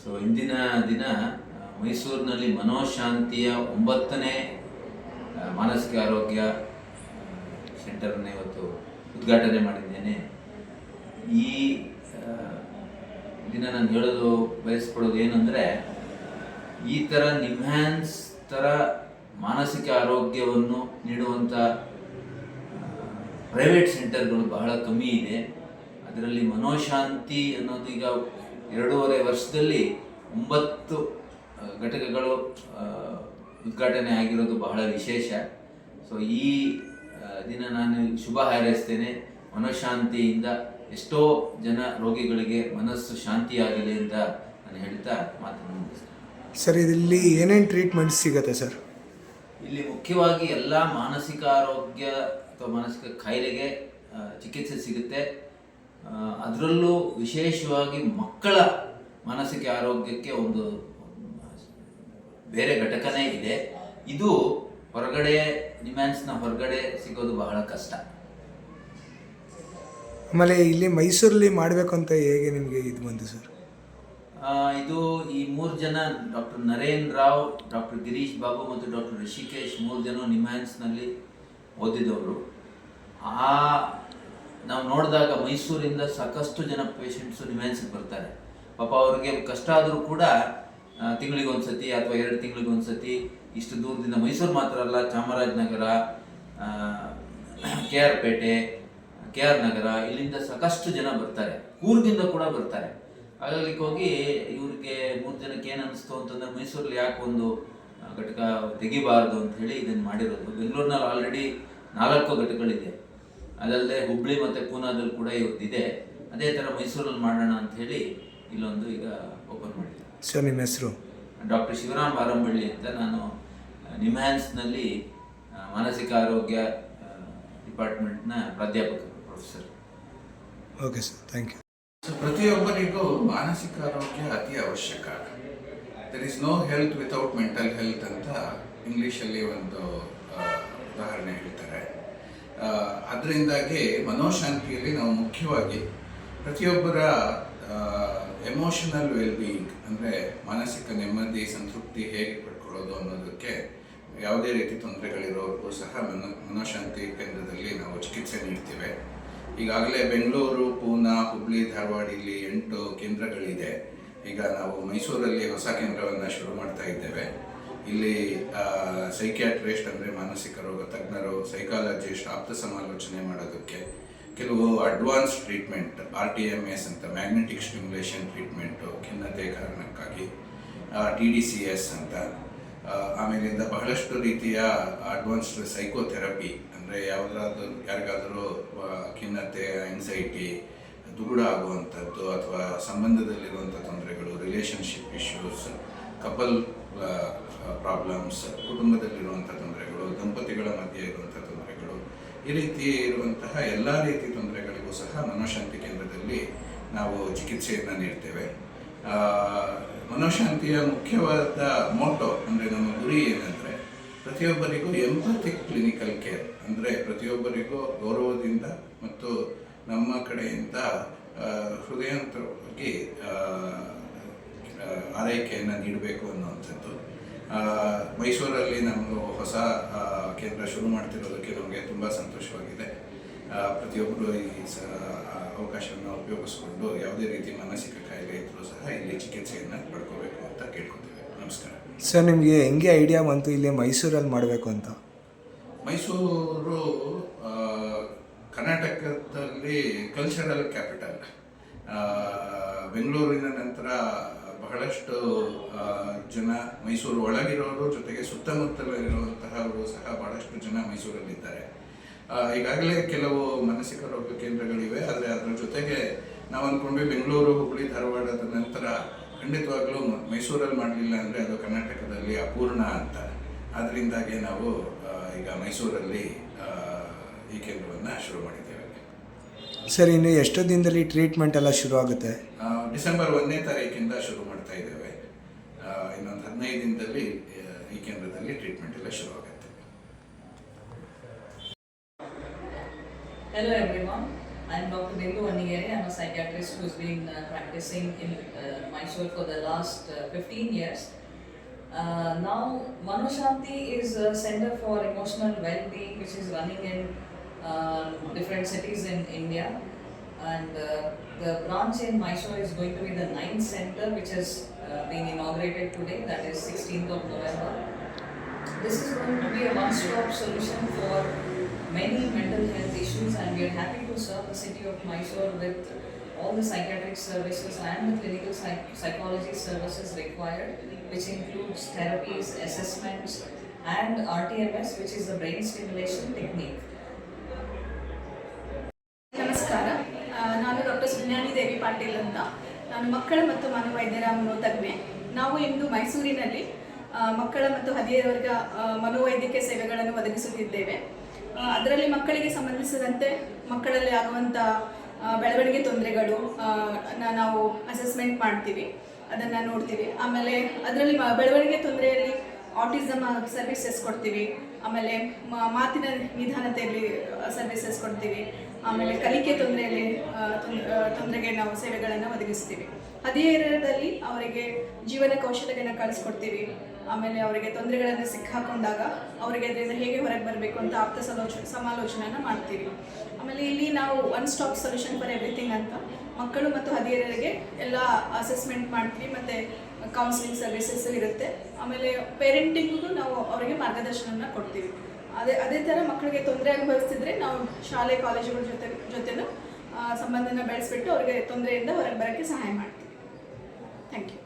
So ಇಂದಿನ ದಿನ ಮೈಸೂರಿನಲ್ಲಿ ಮನೋಶಾಂತಿಯ ಒಂಬತ್ತನೇ ಮಾನಸಿಕ ಆರೋಗ್ಯ ಸೆಂಟರ್ನ ಇವತ್ತು ಉದ್ಘಾಟನೆ ಮಾಡಿದ್ದೇನೆ. ಈ ದಿನ ನಾನು ಹೇಳೋದು ಬಯಸ್ಕೊಳ್ಳೋದು ಏನಂದರೆ, ಈ ಥರ ನಿಮ್ಹ್ಯಾನ್ಸ್ ಥರ ಮಾನಸಿಕ ಆರೋಗ್ಯವನ್ನು ನೀಡುವಂಥ ಪ್ರೈವೇಟ್ ಸೆಂಟರ್ಗಳು ಬಹಳ ಕಮ್ಮಿ ಇದೆ. ಅದರಲ್ಲಿ ಮನೋಶಾಂತಿ ಅನ್ನೋದು ಈಗ ಎರಡೂವರೆ ವರ್ಷದಲ್ಲಿ ಒಂಬತ್ತು ಘಟಕಗಳು ಉದ್ಘಾಟನೆ ಆಗಿರೋದು ಬಹಳ ವಿಶೇಷ. ಸೊ ಈ ದಿನ ನಾನು ಶುಭ ಹಾರೈಸ್ತೇನೆ. ಮನಃಶಾಂತಿಯಿಂದ ಎಷ್ಟೋ ಜನ ರೋಗಿಗಳಿಗೆ ಮನಸ್ಸು ಶಾಂತಿಯಾಗಲಿ ಅಂತ ನಾನು ಹೇಳ್ತಾ ಮಾತನ್ನು ಮುಗಿಸ್ತೇನೆ. ಸರ್ ಇದರಲ್ಲಿ ಏನೇನು ಟ್ರೀಟ್ಮೆಂಟ್ ಸಿಗುತ್ತೆ ಸರ್ ಇಲ್ಲಿ ಮುಖ್ಯವಾಗಿ ಎಲ್ಲ ಮಾನಸಿಕ ಆರೋಗ್ಯ ಅಥವಾ ಮಾನಸಿಕ ಕಾಯಿಲೆಗೆ ಚಿಕಿತ್ಸೆ ಸಿಗುತ್ತೆ. ಅದರಲ್ಲೂ ವಿಶೇಷವಾಗಿ ಮಕ್ಕಳ ಮಾನಸಿಕ ಆರೋಗ್ಯಕ್ಕೆ ಒಂದು ಬೇರೆ ಘಟಕನೇ ಇದೆ. ಇದು ಹೊರಗಡೆ ನಿಮ್ಯಾನ್ಸ್ನ ಹೊರಗಡೆ ಸಿಗೋದು ಬಹಳ ಕಷ್ಟ. ಆಮೇಲೆ ಇಲ್ಲಿ ಮೈಸೂರಲ್ಲಿ ಮಾಡಬೇಕು ಅಂತ ಹೇಗೆ ನಿಮಗೆ ಇದು ಬಂತು ಸರ್? ಇದು ಈ ಮೂರು ಜನ ಡಾಕ್ಟರ್ ನರೇನ್ ರಾವ್ ಡಾಕ್ಟರ್ ಗಿರೀಶ್ ಬಾಬು ಮತ್ತು ಡಾಕ್ಟರ್ ರಿಷಿಕೇಶ್ ಮೂರು ಜನ ನಿಮ್ಯಾನ್ಸ್ನಲ್ಲಿ ಓದಿದವರು. ಆ ನಾವು ನೋಡಿದಾಗ ಮೈಸೂರಿಂದ ಸಾಕಷ್ಟು ಜನ ಪೇಷಂಟ್ಸು ನಿಮ್ಯಾನ್ಸಿಗೆ ಬರ್ತಾರೆ. ಪಾಪ ಅವ್ರಿಗೆ ಕಷ್ಟ ಆದರೂ ಕೂಡ ತಿಂಗಳಿಗೆ ಒಂದ್ಸತಿ ಅಥವಾ ಎರಡು ತಿಂಗಳಿಗೆ ಒಂದ್ಸತಿ ಇಷ್ಟು ದೂರದಿಂದ ಮೈಸೂರು ಮಾತ್ರ ಅಲ್ಲ, Chamarajanagar K R Pete K R Nagar ಇಲ್ಲಿಂದ ಸಾಕಷ್ಟು ಜನ ಬರ್ತಾರೆ. ಕೂರ್ಗಿಂದ ಕೂಡ ಬರ್ತಾರೆ. ಹಾಗಾಗಿ ಹೋಗಿ ಇವ್ರಿಗೆ ಮೂರು ಜನಕ್ಕೆ ಏನು ಅನಿಸ್ತು ಅಂತಂದ್ರೆ ಮೈಸೂರಲ್ಲಿ ಯಾಕೆ ಒಂದು ಘಟಕ ತೆಗಿಬಾರದು ಅಂತ ಹೇಳಿ ಇದನ್ನು ಮಾಡಿರೋದು. ಬೆಂಗಳೂರಿನಲ್ಲಿ ಆಲ್ರೆಡಿ ನಾಲ್ಕು ಘಟಕಗಳಿದೆ. ಅದಲ್ಲದೆ ಹುಬ್ಳಿ ಮತ್ತು ಪೂನಾದಲ್ಲಿ ಕೂಡ ಇವತ್ತಿದೆ ಅದೇ ಥರ ಮೈಸೂರಲ್ಲಿ ಮಾಡೋಣ ಅಂತ ಹೇಳಿ ಇಲ್ಲೊಂದು ಈಗ ಓಪನ್ ಮಾಡಿದೆ. ಸರ್ ನಿಮ್ಮ ಹೆಸರು? ಡಾಕ್ಟರ್ ಶಿವರಾಮ್ ಬಾರಂಬಳ್ಳಿ ಅಂತ ನಾನು ನಿಮ್ಹ್ಯಾನ್ಸ್ನಲ್ಲಿ ಮಾನಸಿಕ ಆರೋಗ್ಯ ಡಿಪಾರ್ಟ್ಮೆಂಟ್ನ ಪ್ರಾಧ್ಯಾಪಕರು professor okay sir thank you so ಪ್ರತಿಯೊಬ್ಬರಿಗೂ ಮಾನಸಿಕ ಆರೋಗ್ಯ ಅತಿ ಅವಶ್ಯಕ. There is no health without mental health ಅಂತ ಇಂಗ್ಲೀಷಲ್ಲಿ ಒಂದು ಉದಾಹರಣೆ ಹೇಳ್ತಾರೆ. ಅದರಿಂದಾಗಿ ಮನೋಶಾಂತಿಯಲ್ಲಿ ನಾವು ಮುಖ್ಯವಾಗಿ ಪ್ರತಿಯೊಬ್ಬರ ಎಮೋಷನಲ್ ವೆಲ್ಬೀಯಿಂಗ್ ಅಂದರೆ ಮಾನಸಿಕ ನೆಮ್ಮದಿ, ಸಂತೃಪ್ತಿ ಹೇಗೆ ಪಡ್ಕೊಳ್ಳೋದು ಅನ್ನೋದಕ್ಕೆ ಯಾವುದೇ ರೀತಿ ತೊಂದರೆಗಳಿರೋರ್ಗೂ ಸಹ ಮನೋ, ಮನೋಶಾಂತಿ ಕೇಂದ್ರದಲ್ಲಿ ನಾವು ಚಿಕಿತ್ಸೆ ನೀಡ್ತೇವೆ. ಈಗಾಗಲೇ ಬೆಂಗಳೂರು, ಪೂನಾ, ಹುಬ್ಳಿ, ಧಾರವಾಡ ಇಲ್ಲಿ ಎಂಟು ಕೇಂದ್ರಗಳಿದೆ. ಈಗ ನಾವು ಮೈಸೂರಲ್ಲಿ ಹೊಸ ಕೇಂದ್ರವನ್ನು ಶುರು ಮಾಡ್ತಾ ಇದ್ದೇವೆ. ಇಲ್ಲಿ ಸೈಕ್ಯಾಟ್ರಿಸ್ಟ್ ಅಂದರೆ ಮಾನಸಿಕ ರೋಗ ತಜ್ಞರು ಸೈಕಾಲಜಿಸ್ಟ್ ಆಪ್ತ ಸಮಾಲೋಚನೆ ಮಾಡೋದಕ್ಕೆ ಕೆಲವು advance treatment R T M S ಅಂತ ಮ್ಯಾಗ್ನೆಟಿಕ್ ಸ್ಟಿಮ್ಯುಲೇಷನ್ ಟ್ರೀಟ್ಮೆಂಟು ಖಿನ್ನತೆ ಕಾರಣಕ್ಕಾಗಿ ಟಿ ಡಿ ಸಿ ಎಸ್ ಅಂತ ಆಮೇಲಿಂದ ಬಹಳಷ್ಟು ರೀತಿಯ ಅಡ್ವಾನ್ಸ್ಡ್ ಸೈಕೋಥೆರಪಿ ಅಂದರೆ ಯಾವುದಾದ್ರೂ, ಯಾರಿಗಾದರೂ ಖಿನ್ನತೆ ಆಂಗ್ಸೈಟಿ ದುಗುಡ ಆಗುವಂಥದ್ದು ಅಥವಾ ಸಂಬಂಧದಲ್ಲಿರುವಂಥ ತೊಂದರೆಗಳು ರಿಲೇಷನ್ಶಿಪ್ ಇಶ್ಯೂಸ್ ಕಪಲ್ ಪ್ರಾಬ್ಲಮ್ಸ್ ಕುಟುಂಬದಲ್ಲಿರುವಂಥ ತೊಂದರೆಗಳು, ದಂಪತಿಗಳ ಮಧ್ಯೆ ಇರುವಂಥ ತೊಂದರೆಗಳು, ಈ ರೀತಿ ಇರುವಂತಹ ಎಲ್ಲ ರೀತಿ ತೊಂದರೆಗಳಿಗೂ ಸಹ ಮನೋಶಾಂತಿ ಕೇಂದ್ರದಲ್ಲಿ ನಾವು ಚಿಕಿತ್ಸೆಯನ್ನು ನೀಡ್ತೇವೆ. ಮನೋಶಾಂತಿಯ ಮುಖ್ಯವಾದ ಮೋಟೋ ಅಂದರೆ ನಮ್ಮ ಗುರಿ ಏನಂದರೆ, ಪ್ರತಿಯೊಬ್ಬರಿಗೂ ಎಂಪಥಿಕ್ ಕ್ಲಿನಿಕಲ್ ಕೇರ್ ಅಂದರೆ ಪ್ರತಿಯೊಬ್ಬರಿಗೂ ಗೌರವದಿಂದ ಮತ್ತು ನಮ್ಮ ಕಡೆಯಿಂದ ಹೃದಯಾಂತರವಾಗಿ ಆ, ಆ, ಆರೈಕೆಯನ್ನು ಅನ್ನುವಂಥದ್ದು ಮೈಸೂರಲ್ಲಿ ನಮ್ಮದು ಹೊಸ ಕೇಂದ್ರ ಶುರು ಮಾಡ್ತಿರೋದಕ್ಕೆ ನಮಗೆ ತುಂಬ ಸಂತೋಷವಾಗಿದೆ. ಪ್ರತಿಯೊಬ್ಬರು ಈ ಸ ಅವಕಾಶವನ್ನು ಉಪಯೋಗಿಸ್ಕೊಂಡು ಯಾವುದೇ ರೀತಿ ಮಾನಸಿಕ ಕಾಯಿಲೆ ಇದ್ದರೂ ಸಹ ಇಲ್ಲಿ ಚಿಕಿತ್ಸೆಯನ್ನು ಪಡ್ಕೋಬೇಕು ಅಂತ ಕೇಳ್ಕೊತೀವಿ. ನಮಸ್ಕಾರ. ಸರ್ ನಿಮಗೆ ಹೆಂಗೆ ಐಡಿಯಾ ಬಂತು ಇಲ್ಲಿ ಮೈಸೂರಲ್ಲಿ ಮಾಡಬೇಕು ಅಂತ? ಮೈಸೂರು ಕರ್ನಾಟಕದಲ್ಲಿ ಕಲ್ಚರಲ್ ಕ್ಯಾಪಿಟಲ್ ಬೆಂಗಳೂರಿನ ನಂತರ ಬಹಳಷ್ಟು ಜನ ಮೈಸೂರು ಒಳಗಿರೋರು ಜೊತೆಗೆ ಸುತ್ತಮುತ್ತಲಿರುವಂತಹವರು ಸಹ ಬಹಳಷ್ಟು ಜನ ಮೈಸೂರಲ್ಲಿದ್ದಾರೆ. ಈಗಾಗಲೇ ಕೆಲವು ಮಾನಸಿಕ ರೋಗ ಕೇಂದ್ರಗಳಿವೆ. ಆದರೆ ಅದರ ಜೊತೆಗೆ ನಾವು ಅಂದ್ಕೊಂಡ್ವಿ ಬೆಂಗಳೂರು ಹುಬ್ಬಳ್ಳಿ ಧಾರವಾಡದ ನಂತರ ಖಂಡಿತವಾಗ್ಲೂ ಮೈಸೂರಲ್ಲಿ ಮಾಡಲಿಲ್ಲ ಅಂದರೆ ಅದು ಕರ್ನಾಟಕದಲ್ಲಿ ಅಪೂರ್ಣ ಅಂತ. ಅದರಿಂದಾಗಿ ನಾವು ಈಗ ಮೈಸೂರಲ್ಲಿ ಈ ಕೇಂದ್ರವನ್ನು ಶುರು ಮಾಡಿದ್ದೇವೆ. ಸರ್ ಇನ್ನು ಎಷ್ಟು ದಿನದಲ್ಲಿ ಟ್ರೀಟ್ಮೆಂಟ್ ಎಲ್ಲ ಶುರು ಆಗುತ್ತೆ ಡಿಸೆಂಬರ್ ಒಂದನೇ ತಾರೀಕಿಂದ ಶುರು ಮಾಡ್ತಾ ಇದ್ದೇವೆ ಆ, ಇನ್ನೊಂದು ಹದಿನೈದು ದಿನದಲ್ಲಿ ಆ, ಈ ಕೇಂದ್ರದಲ್ಲಿ ಟ್ರೀಟ್ಮೆಂಟ್ ಎಲ್ಲ ಶುರು ಆಗುತ್ತೆ Hello everyone, I'm Dr. Bindu Anigere. I'm a psychiatrist who's been uh, practicing in uh, Mysore for the last uh, 15 years. Uh, now, Manoshanti is a center for emotional well-being which is running in uh, different cities in India. And uh, the branch in Mysore is going to be the ninth center which is uh, being inaugurated today, that is 16th of November. This is going to be a one-stop solution for many mental health issues and we are happy to serve the city of Mysore with all the psychiatric services and the clinical psych- psychology services required which includes therapies, assessments and RTMS which is the brain stimulation technique. ಮಕ್ಕಳ ಮತ್ತು ಮನೋವೈದ್ಯರ ಮನೋತಜ್ಞೆ ನಾವು ಇಂದು ಮೈಸೂರಿನಲ್ಲಿ ಮಕ್ಕಳ ಮತ್ತು ಹದಿಹರೆಯವರ್ಗ ಮನೋವೈದ್ಯಕೀಯ ಸೇವೆಗಳನ್ನು ಒದಗಿಸುತ್ತಿದ್ದೇವೆ. ಅದರಲ್ಲಿ ಮಕ್ಕಳಿಗೆ ಸಂಬಂಧಿಸಿದಂತೆ ಮಕ್ಕಳಲ್ಲಿ ಆಗುವಂಥ ಬೆಳವಣಿಗೆ ತೊಂದರೆಗಳು ನಾವು ಅಸೆಸ್ಮೆಂಟ್ ಮಾಡ್ತೀವಿ. ಅದನ್ನು ನೋಡ್ತೀವಿ. ಆಮೇಲೆ ಅದರಲ್ಲಿ ಬೆಳವಣಿಗೆ ತೊಂದರೆಯಲ್ಲಿ ಆಟಿಸಮ್ ಸರ್ವಿಸಸ್ ಕೊಡ್ತೀವಿ. ಆಮೇಲೆ ಮಾತಿನ ನಿಧಾನತೆಯಲ್ಲಿ ಸರ್ವಿಸಸ್ ಕೊಡ್ತೀವಿ. ಆಮೇಲೆ ಕಲಿಕೆ ತೊಂದರೆಯಲ್ಲಿ ತೊಂದರೆಗೆ ನಾವು ಸೇವೆಗಳನ್ನು ಒದಗಿಸ್ತೀವಿ. ಹದಿಹರೆಯದಲ್ಲಿ ಅವರಿಗೆ ಜೀವನ ಕೌಶಲ್ಯಗಳನ್ನು ಕಳಿಸ್ಕೊಡ್ತೀವಿ. ಆಮೇಲೆ ಅವರಿಗೆ ತೊಂದರೆಗಳನ್ನು ಸಿಕ್ಕಾಕೊಂಡಾಗ ಅವರಿಗೆ ಅದರಿಂದ ಹೇಗೆ ಹೊರಗೆ ಬರಬೇಕು ಅಂತ ಆಪ್ತ ಸಲೋಚ, ಸಮಾಲೋಚನೆಯನ್ನು ಮಾಡ್ತೀವಿ. ಆಮೇಲೆ ಇಲ್ಲಿ ನಾವು one stop solution for everything ಅಂತ ಮಕ್ಕಳು ಮತ್ತು ಹದಿಹರೆಯರಿಗೆ ಎಲ್ಲ ಅಸೆಸ್ಮೆಂಟ್ ಮಾಡ್ತೀವಿ, ಮತ್ತು ಕೌನ್ಸಿಲಿಂಗ್ ಸರ್ವಿಸಸ್ ಇರುತ್ತೆ. ಆಮೇಲೆ ಪೇರೆಂಟಿಂಗ್ಗೂ ನಾವು ಅವರಿಗೆ ಮಾರ್ಗದರ್ಶನವನ್ನು ಕೊಡ್ತೀವಿ. ಅದೇ ಅದೇ ಥರ ಮಕ್ಕಳಿಗೆ ತೊಂದರೆ ಅನುಭವಿಸ್ತಿದ್ರೆ ನಾವು ಶಾಲೆ, ಕಾಲೇಜುಗಳ ಜೊತೆ, ಜೊತೆನೂ ಸಂಬಂಧನ ಬೆಳೆಸ್ಬಿಟ್ಟು ಅವ್ರಿಗೆ ತೊಂದರೆಯಿಂದ ಹೊರಗೆ ಬರೋಕ್ಕೆ ಸಹಾಯ ಮಾಡ್ತೀವಿ. Thank you